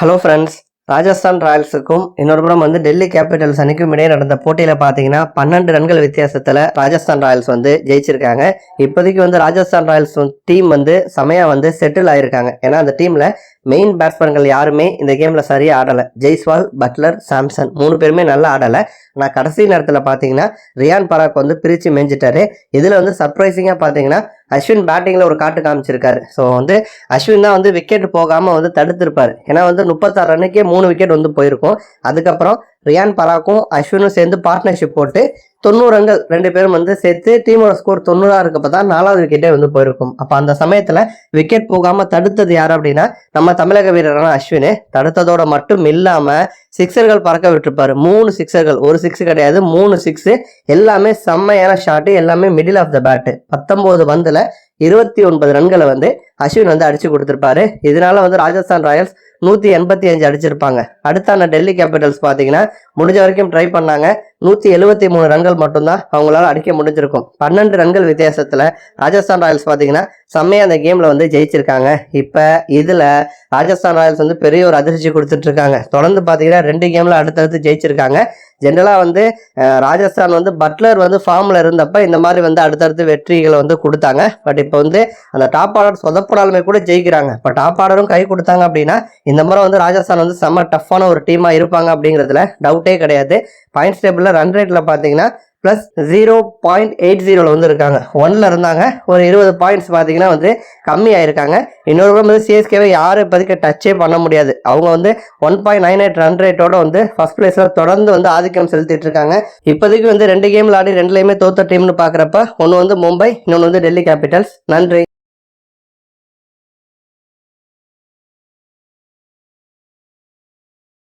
Hello friends Rajasthan ராயல்ஸுக்கும் இன்னொரு புறம் வந்து டெல்லி கேபிட்டல்ஸ் அன்னைக்கும் இடையே நடந்த போட்டியில் பார்த்தீங்கன்னா பன்னெண்டு ரன்கள் வித்தியாசத்தில் ராஜஸ்தான் ராயல்ஸ் வந்து ஜெயிச்சிருக்காங்க. இப்போதைக்கு வந்து ராஜஸ்தான் ராயல்ஸ் டீம் வந்து செமையாக வந்து செட்டில் ஆயிருக்காங்க. ஏன்னா அந்த டீமில் மெயின் பேட்ஸ்மேன்கள் யாருமே இந்த கேமில் சரியாக ஆடலை. ஜெய்ஸ்வால் பட்லர் சாம்சன் மூணு பேருமே நல்லா ஆடலை. ஆனால் கடைசி நேரத்தில் பார்த்தீங்கன்னா ரியான் பராக் வந்து பிரித்து மெஞ்சிட்டாரு. இதில் வந்து சர்ப்ரைசிங்காக பார்த்தீங்கன்னா அஸ்வின் பேட்டிங்கில் ஒரு காட்டு காமிச்சிருக்காரு. ஸோ வந்து அஸ்வின் தான் வந்து விக்கெட் போகாமல் வந்து தடுத்திருப்பார். ஏன்னா வந்து முப்பத்தாறு ரன்னுக்கே மூணு விக்கெட் வந்து போயிருக்கும். அதுக்கப்புறம் ரியான் பராக்கும் அஸ்வினும் சேர்ந்து பார்ட்னர்ஷிப் போட்டு தொண்ணூறு ரன்கள் ரெண்டு பேரும் வந்து சேர்த்து டீமோட ஸ்கோர் தொண்ணூறாக இருக்கப்போ தான் நாலாவது விக்கெட்டே வந்து போயிருக்கும். அப்போ அந்த சமயத்தில் விக்கெட் போகாமல் தடுத்தது யார் அப்படின்னா நம்ம தமிழக வீரரான அஸ்வின். தடுத்ததோட மட்டும் இல்லாமல் சிக்ஸர்கள் பறக்க விட்டுருப்பாரு. மூணு சிக்ஸர்கள் ஒரு சிக்ஸ் கிடையாது மூணு சிக்ஸு எல்லாமே செம்மையான ஷாட்டு எல்லாமே மிடில் ஆஃப் த பேட்டு பத்தொம்போது பந்தில் இருபத்தி ஒன்பது ரன்களை வந்து அஸ்வின் வந்து அடிச்சு கொடுத்துருப்பாரு. இதனால வந்து ராஜஸ்தான் ராயல்ஸ் நூற்றி எண்பத்தி அஞ்சு அடிச்சிருப்பாங்க. அடுத்தான டெல்லி கேபிட்டல்ஸ் பார்த்தீங்கன்னா முடிஞ்ச வரைக்கும் ட்ரை பண்ணாங்க. நூற்றி எழுபத்தி மூணு ரன்கள் மட்டும்தான் அவங்களால அடிக்க முடிஞ்சிருக்கும். பன்னெண்டு ரன்கள் வித்தியாசத்தில் ராஜஸ்தான் ராயல்ஸ் பார்த்தீங்கன்னா செம்மையாக அந்த கேமில் வந்து ஜெயிச்சிருக்காங்க. இப்போ இதில் ராஜஸ்தான் ராயல்ஸ் வந்து பெரிய ஒரு அதிர்ச்சி கொடுத்துட்ருக்காங்க தொடர்ந்து பார்த்தீங்கன்னா ரெண்டு கேமில் அடுத்தடுத்து ஜெயிச்சிருக்காங்க. ஜென்ரலாக வந்து ராஜஸ்தான் வந்து பட்லர் வந்து ஃபார்மில் இருந்தப்ப இந்த மாதிரி வந்து அடுத்தடுத்து வெற்றிகளை வந்து கொடுத்தாங்க. பட் இப்போ வந்து அந்த டாப் ஆர்டர் சொதப்பினாலுமே கூட ஜெயிக்கிறாங்க. இப்போ டாப் ஆர்டரும் கை கொடுத்தாங்க அப்படின்னா இந்த முறை வந்து ராஜஸ்தான் வந்து செம்ம டஃப்பான ஒரு டீமாக இருப்பாங்க அப்படிங்கிறதுல டவுட்டே கிடையாது. பாயிண்ட்ஸ் டேபிளில் ரன் ரேட்டில் பார்த்தீங்கன்னா ப்ளஸ் ஜீரோ பாயிண்ட் எயிட் ஜீரோவில் வந்து இருக்காங்க ஒன்ல இருந்தாங்க. ஒரு இருபது பாயிண்ட்ஸ் பார்த்தீங்கன்னா வந்து கம்மியாயிருக்காங்க. இன்னொரு புறம் வந்து சிஎஸ்கேவை யாரும் இப்போதைக்கு டச்சே பண்ண முடியாது. அவங்க வந்து one point nine eight run ரேட்டோட வந்து ஃபர்ஸ்ட் பிளேஸில் தொடர்ந்து வந்து ஆதிக்கம் செலுத்திட்டு இருக்காங்க இப்போதைக்கு வந்து ரெண்டு கேமில் ஆடி ரெண்டுலேயுமே தோத்த டீம்னு பார்க்குறப்ப ஒன்று வந்து மும்பை இன்னொன்று வந்து டெல்லி கேபிட்டல்ஸ் நன்றி.